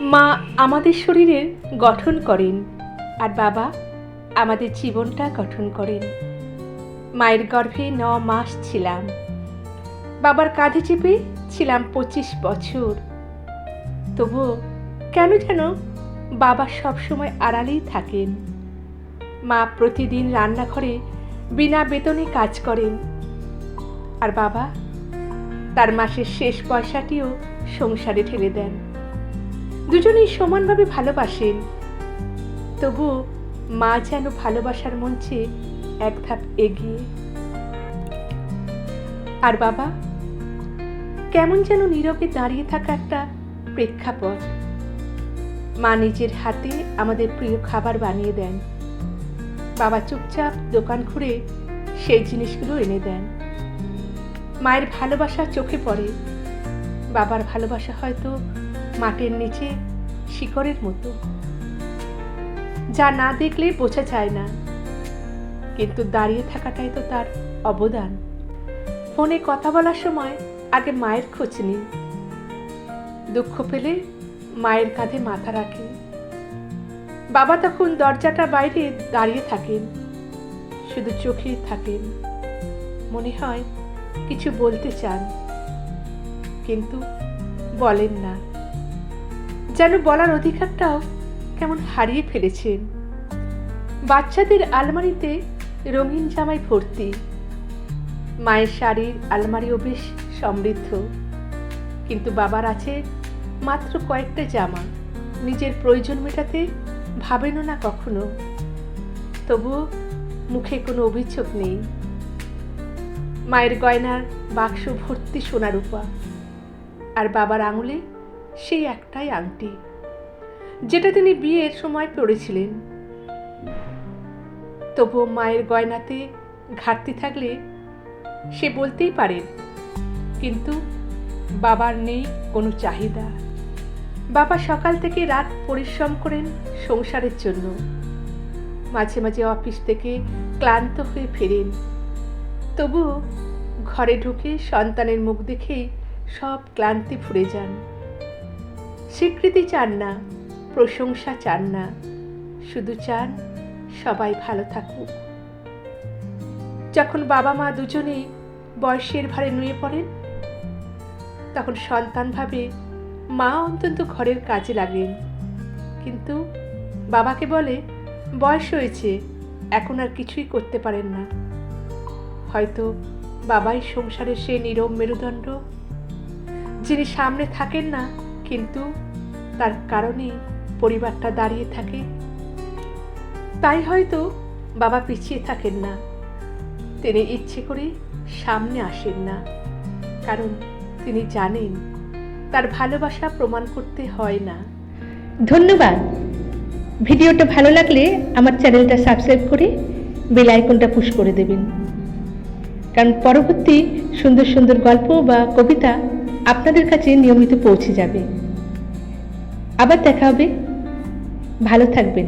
মা আমাদের শরীরের গঠন করেন আর বাবা আমাদের জীবনটা গঠন করেন। মায়ের গর্ভে ন মাস ছিলাম। বাবার কাঁধে চেপে ছিলাম পঁচিশ বছর। তবু কেন যেন বাবা সবসময় আড়ালেই থাকেন। মা প্রতিদিন রান্নাঘরে বিনা বেতনে কাজ করেন। আর বাবা তার মাসের শেষ পয়সাটিও সংসারে ঠেলে দেন। দুজনেই সমানভাবে ভালোবাসেন। তবু মা যেন ভালোবাসার মঞ্চে এক ধাপ এগিয়ে। আর বাবা, কেমন যেন নীরবে দাঁড়িয়ে থাকা একটা প্রেক্ষাপট। মা নিজের হাতে আমাদের প্রিয় খাবার বানিয়ে দেন। বাবা চুপচাপ দোকান ঘুরে সেই জিনিসগুলো এনে দেন। মায়ের ভালোবাসা চোখে পড়ে। বাবার ভালোবাসা হয়তো মাটির নিচে শিকড়ের মতো। যা না দেখলে বোঝা যায় না। কিন্তু দাঁড়িয়ে থাকাটাই তো তার অবদান। ফোনে কথা বলার সময় আগে মায়ের খোঁজ নিই। দুঃখ পেলে মায়ের কাঁধে মাথা রাখে। বাবা তখন দরজাটা বাইরে দাঁড়িয়ে থাকেন। শুধু চোখেই থাকেন। মনে হয় কিছু বলতে চান। কিন্তু বলেন না। যেন বলার অধিকারটাও কেমন হারিয়ে ফেলেছেন। বাচ্চাদের আলমারিতে রঙিন জামায় ভর্তি। মায়ের শাড়ির আলমারিও বেশ সমৃদ্ধ। কিন্তু বাবার আছে মাত্র কয়েকটা জামা। নিজের প্রয়োজন মেটাতে ভাবেনও না কখনো। তবুও মুখে কোনো অভিযোগ নেই। মায়ের গয়নার বাক্স ভর্তি সোনা রূপা আর বাবার আঙুলে সেই একটাই আংটি, যেটা তিনি বিয়ের সময় পড়েছিলেন তবুও মায়ের গয়নাতে ঘাটতি থাকলে সে বলতেই পারেন কিন্তু বাবার নেই কোনো চাহিদা। বাবা সকাল থেকে রাত পরিশ্রম করেন সংসারের জন্য। মাঝে মাঝে অফিস থেকে ক্লান্ত হয়ে ফেরেন। তবুও ঘরে ঢুকে সন্তানের মুখ দেখেই সব ক্লান্তি ভুলে যান। স্বীকৃতি চান না, প্রশংসা চান না। শুধু চান, সবাই ভালো থাকুক। যখন বাবা মা দুজনেই বয়সের ভারে নুয়ে পড়েন, তখন সন্তান ভাবে মা অন্তত ঘরের কাজে লাগেন। কিন্তু বাবাকে বলে, বয়স হয়েছে, এখন আর কিছুই করতে পারেন না। হয়তো বাবাই সংসারে সে নীরব মেরুদণ্ড, যিনি সামনে থাকেন না কিন্তু তার কারণে পরিবারটা দাঁড়িয়ে থাকে। তাই হয়তো বাবা পিছিয়ে থাকেন না। তিনি ইচ্ছে করে সামনে আসেন না। কারণ তিনি জানেন তার ভালোবাসা প্রমাণ করতে হয় না। ধন্যবাদ। ভিডিওটা ভালো লাগলে আমার চ্যানেলটা সাবস্ক্রাইব করে বেল আইকনটা পুশ করে দেবেন। কারণ পরবর্তী সুন্দর সুন্দর গল্প বা কবিতা আপনাদের কাছে নিয়মিত পৌঁছে যাবে। আবার দেখা হবে। ভালো থাকবেন।